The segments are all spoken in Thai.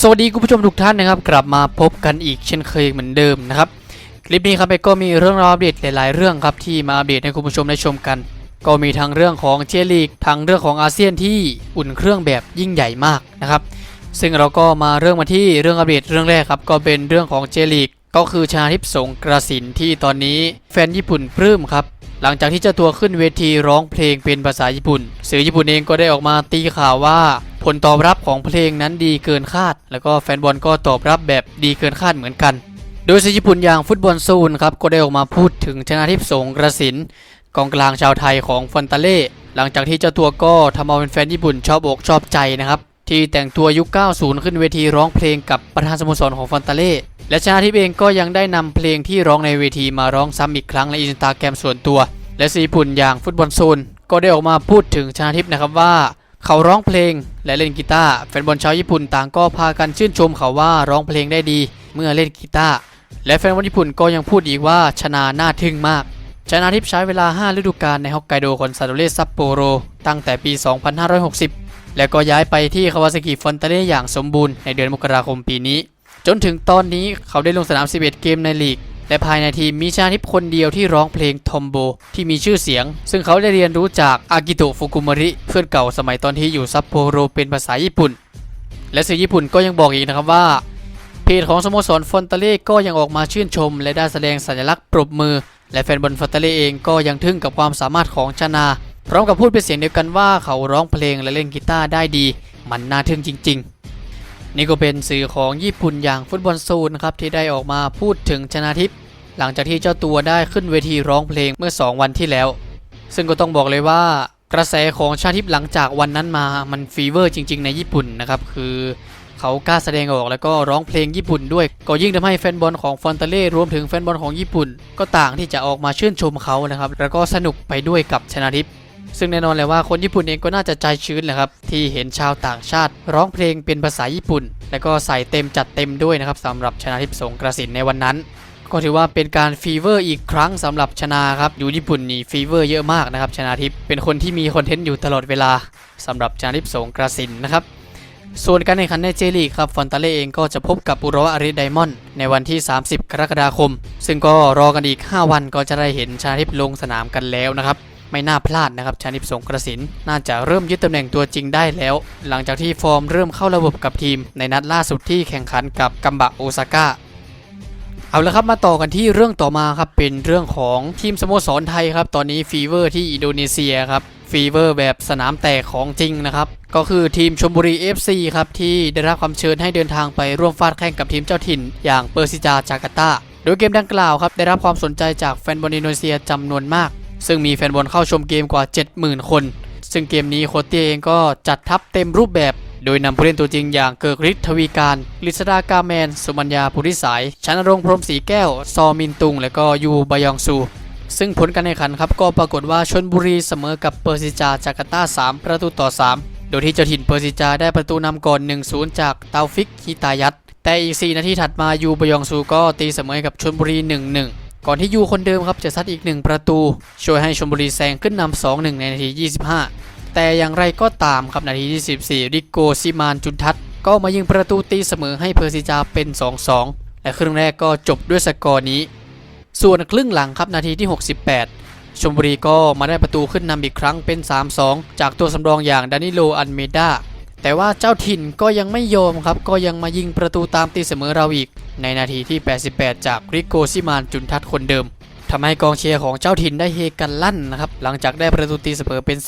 สวัสดีคุณผู้ชมทุกท่านนะครับ กลับมาพบกันอีกเช่นเคยเหมือนเดิมนะครับ คลิปนี้ครับเอกก็มีเรื่องราวอัปเดตหลาย ๆ เรื่องครับที่มาอัปเดตให้คุณผู้ชมได้ชมกัน ก็มีทั้งเรื่องของเจลีกทั้งเรื่องของอาเซียนที่อุ่นเครื่องแบบยิ่งใหญ่มากนะครับ ซึ่งเราก็มาเรื่องมาที่เรื่องอัปเดตเรื่องแรกครับก็เป็นเรื่องของเจลีกก็คือชาทิพสงกระสินที่ตอนนี้แฟนญี่ปุ่นปลื้มครับหลังจากที่เจ้าตัวขึ้นเวทีร้องเพลงเป็นภาษาญี่ปุ่น สื่อญี่ปุ่นเองก็ได้ออกมาตีข่าวว่า ผลตอบรับของเพลงนั้นดีเกินคาด แล้วก็แฟนบอลก็ตอบรับแบบดีเกินคาดเหมือนกัน โดยสื่อญี่ปุ่นอย่างฟุตบอลซูนครับก็ได้ออกมาพูดถึงชนะทิพย์สงกระสินกองกลางชาวไทยของฟอนตาเล่หลังจากที่เจ้าตัวก็ทำเอาเป็นแฟนญี่ปุ่นชอบอกชอบใจนะครับที่แต่งตัวยุค 90 ขึ้นเวทีร้องเพลงกับประธานสโมสรของฟอนตาเล่และชนะทิพย์เองก็ยังได้นำเพลงที่ร้องในเวทีมาร้องซ้ำอีกครั้งในอินสตาแกรมส่วนตัว และสื่อญี่ปุ่นอย่างฟุตบอลโซนก็ได้ออกมาพูดถึงชนะทิพย์นะครับว่า เขาร้องเพลงและเล่นกีตาร์แฟนบอลชาวญี่ปุ่นต่างก็พากันชื่นชมเขาว่าร้องเพลงได้ดีเมื่อเล่นกีตาร์และแฟนบอลญี่ปุ่นก็ยังพูดอีกว่าชนาน่าทึ่งมาก ชนาทิพย์ใช้เวลา 5 ฤดูกาลในฮอกไกโดคอนซาโดเรซัปโปโรตั้งแต่ปี 2560 แล้วก็ย้ายไปที่คาวาซากิฟอนตาเล่อย่างสมบูรณ์ในเดือนมกราคมปีนี้ จนถึงตอนนี้เขาได้ลงสนาม 11 เกมในลีก และภายในทีมมีชาทิพคนเดียวที่ร้องเพลงทอมโบที่มีชื่อเสียง ซึ่งเขาได้เรียนรู้จากอากิโตะฟุกุมาริเพื่อนเก่าสมัยตอนที่อยู่ซัปโปโรเป็นภาษาญี่ปุ่น และสื่อญี่ปุ่นก็ยังบอกอีกนะครับว่าเพจของสโมสรฟอนตาเล่ก็ยังออกมาชื่นชม และได้แสดงสัญลักษณ์ปรบมือ และแฟนบอลฟอนตาเล่เองก็ยังทึ่งกับความสามารถของชนา พร้อมกับพูดเป็นเสียงเดียวกันว่าเขาร้องเพลงและเล่นกีตาร์ได้ดี มันน่าทึ่งจริง ๆ นี่ก็เป็นสื่อของญี่ปุ่นอย่างฟุตบอลซูนะครับที่ได้ออกมาพูดถึงชนาทิพย์หลังจากที่เจ้าตัวได้ขึ้นเวทีร้องเพลงเมื่อ 2 วันที่แล้ว ซึ่งก็ต้องบอกเลยว่ากระแสของชาทิพย์หลังจากวันนั้นมามันฟีเวอร์จริง ๆ ในญี่ปุ่นนะครับคือเขากล้าแสดงออกแล้วก็ร้องเพลงญี่ปุ่นด้วยก็ยิ่งทำให้แฟนบอลของฟอนตาเล่รวมถึงแฟนบอลของญี่ปุ่น ก็ต่างที่จะออกมาชื่นชมเขานะครับแล้วก็สนุกไปด้วยกับชนาทิพย์ ซึ่งแน่นอนเลยว่าคนญี่ปุ่นเองก็น่าจะใจชื้นแหละครับ ที่เห็นชาวต่างชาติ ร้องเพลงเป็นภาษาญี่ปุ่น และก็ใส่เต็มจัดเต็มด้วยนะครับสำหรับชนะทิพย์สงกระสินในวันนั้น ก็ถือว่าเป็นการฟีเวอร์อีกครั้งสำหรับชนาครับอยู่ญี่ปุ่นนี่ฟีเวอร์เยอะมากนะครับชนาทิพย์เป็นคนที่มีคอนเทนต์อยู่ตลอดเวลาสำหรับชนาทิพย์สงกระสินนะครับส่วนการแข่งขันในเจลีกครับฟอนตาเล่เองก็จะพบกับอุรวะอาริไดมอนด์ในวันที่ 30 กรกฎาคม ซึ่งก็รอกันอีก 5 วันก็จะได้เห็นชาทิพย์ลงสนามกันแล้วนะครับ ไม่น่าพลาดนะครับชานิพสงกระสินน่าจะเริ่มยึดตำแหน่งตัวจริงได้แล้ว หลังจากที่ฟอร์มเริ่มเข้าระบบกับทีม ในนัดล่าสุดที่แข่งขันกับกัมบะโอซาก้าเอาละครับมาต่อกันที่เรื่องต่อมาครับเป็นเรื่องของทีมสโมสรไทยครับตอนนี้ฟีเวอร์ที่อินโดนีเซียครับฟีเวอร์แบบสนามแตกของจริงนะครับก็คือทีมชมบุรี FC ครับที่ได้รับความเชิญให้เดินทางไปร่วมฟาดแข่งกับทีมเจ้าถิ่น อย่างเปอร์ซิจาจาการ์ตาโดยเกมดังกล่าวครับได้รับความสนใจจากแฟนบอลอินโดนีเซียจำนวนมาก ซึ่งมีแฟนบอลเข้าชมเกมกว่า 70,000 คน ซึ่งเกมนี้โคเตียเองก็จัดทัพเต็มรูปแบบ โดยนำผู้เล่นตัวจริงอย่างเกิกฤทธิ์ทวีการกฤษดากาแมน สุมัญญาภูริสาย ชันรงพรมศรีแก้ว ซอมินตุง และก็ยูบายองซู ซึ่งผลการแข่งขันครับก็ปรากฏว่าชนบุรีเสมอกับเปอร์ซิจาจาการ์ตา 3 ประตูต่อ 3 โดยที่เจ้าถิ่นเปอร์ซิจาได้ประตูนำก่อน 1-0 จากเตาฟิกฮิตายัตแต่อีก 4 นาทีถัดมายูบายองซูก็ตีเสมอกับชนบุรี 1-1 ก่อนที่ยูคนเดิมครับจะซัดอีก 1 ประตู ช่วยให้ชลบุรีแซงขึ้นนำ2-1 ในนาที 25 แต่อย่างไรก็ตามครับนาทีที่14ริโกซิมานจุนทัศก็มายิงประตูตีเสมอให้เพอร์ซิจาเป็น 2-2 และครึ่งแรกก็จบด้วยสกอร์นี้ ส่วนครึ่งหลังครับนาทีที่ 68 ชมบุรีก็มาได้ประตูขึ้นนำอีกครั้งเป็น 3-2 จากตัวสำรองอย่างดานิโลอันเมดาแต่ว่าเจ้าถิ่นก็ยังไม่ยอมครับก็ยังมายิงประตูตามตีเสมอเราอีก ในนาทีที่ 88 จากริโกซิมานจุนทัศคนเดิมทำให้กองเชียร์ของเจ้าถิ่นได้เฮกันลั่นนะครับ หลังจากได้ประตูตีเสมอเป็น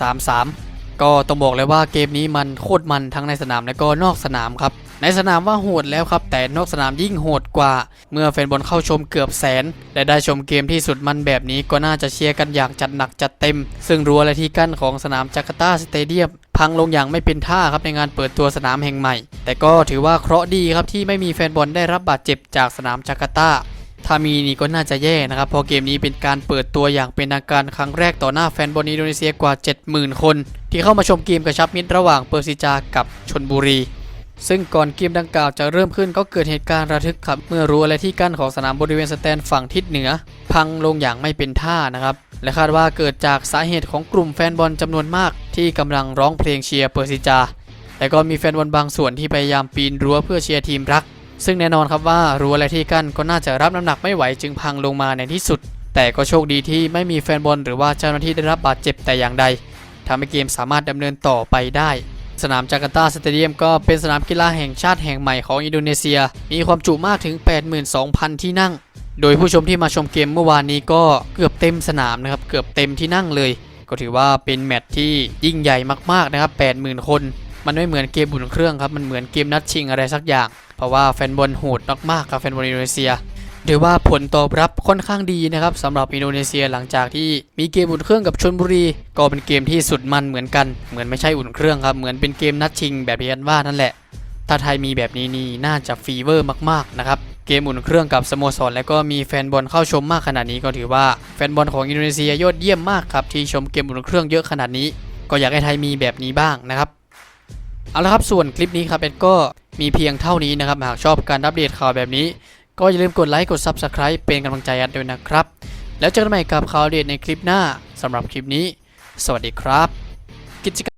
3-3 ก็ต้องบอกเลยว่าเกมนี้มันโคตรมันทั้งในสนามและก็นอกสนามครับ ในสนามว่าโหดแล้วครับ แต่นอกสนามยิ่งโหดกว่า เมื่อแฟนบอลเข้าชมเกือบแสน และได้ชมเกมที่สุดมันแบบนี้ก็น่าจะเชียร์กันอย่างจัดหนักจัดเต็ม ซึ่งรั้วและที่กั้นของสนามจาการ์ตาสเตเดียมพังลงอย่างไม่เป็นท่าครับในงานเปิดตัวสนามแห่งใหม่ แต่ก็ถือว่าเคราะห์ดีครับที่ไม่มีแฟนบอลได้รับบาดเจ็บจากสนามจาการ์ตา ถ้ามีนี่ก็น่าจะแย่นะครับเพราะเกมนี้เป็นการเปิดตัวอย่างเป็นทางการครั้งแรกต่อหน้าแฟนบอลอินโดนีเซียกว่า 70,000 คน ที่เข้ามาชมเกมกระชับมิตรระหว่างเปอร์ซิจากับชนบุรี ซึ่งก่อนเกมดังกล่าวจะเริ่มขึ้นก็เกิดเหตุการณ์ระทึกครับเมื่อรั้วและที่กั้นของสนามบริเวณสแตนฝั่งทิศเหนือ พังลงอย่างไม่เป็นท่านะครับและคาดว่าเกิดจากสาเหตุของกลุ่มแฟนบอลจำนวนมาก ที่กำลังร้องเพลงเชียร์เปอร์ซิจา แต่ก็มีแฟนบอลบางส่วนที่พยายามปีนรั้วเพื่อเชียร์ทีมรัก ซึ่งแน่นอนครับว่ารั้วและที่กั้นก็น่าจะรับน้ำหนักไม่ไหวจึงพังลงมาในที่สุด แต่ก็โชคดีที่ไม่มีแฟนบอลหรือว่าเจ้าหน้าที่ได้รับบาดเจ็บแต่อย่างใดทำให้เกมสามารถดำเนินต่อไปได้ สนามจาการ์ตาสเตเดียมก็เป็นสนามกีฬาแห่งชาติแห่งใหม่ของอินโดนีเซีย มีความจุมากถึง 82,000 ที่นั่ง โดยผู้ชมที่มาชมเกมเมื่อวานนี้ก็เกือบเต็มสนามนะครับเกือบเต็มที่นั่งเลย ก็ถือว่าเป็นแมตช์ที่ยิ่งใหญ่มากๆนะครับ80,000 คน มันไม่เหมือนเกมบุ่นเครื่องครับ มันเหมือนเกมนัดชิงอะไรสักอย่าง เพราะว่าแฟนบอลโหดมากๆกับแฟนบอลอินโดนีเซียถือว่าผลตอบรับค่อนข้างดีนะครับสำหรับอินโดนีเซียหลังจากที่มีเกมอุ่นเครื่องกับชนบุรี ก็เป็นเกมที่สุดมันเหมือนกัน เหมือนไม่ใช่อุ่นเครื่องครับ เหมือนเป็นเกมนัดชิงแบบที่กันว่านั่นแหละ ถ้าไทยมีแบบนี้นี่น่าจะฟีเวอร์มากๆนะครับเกมอุ่นเครื่องกับสโมสรและก็มีแฟนบอลเข้าชมมากขนาดนี้ก็ถือว่าแฟนบอลของอินโดนีเซียยอดเยี่ยมมากครับที่ชมเกมอุ่นเครื่องเยอะขนาดนี้ ก็อยากให้ไทยมีแบบนี้บ้างนะครับ เอาละครับส่วนคลิปนี้ครับเอ็ดก็มีเพียงเท่านี้นะครับ หากชอบการอัปเดตข่าวแบบนี้ ก็อย่าลืมกดไลค์กด Subscribe เป็นกำลังใจกันด้วยนะครับ แล้วเจอกันใหม่กับข่าวเด็ดในคลิปหน้าสำหรับคลิปนี้ สวัสดีครับ กิจกรรม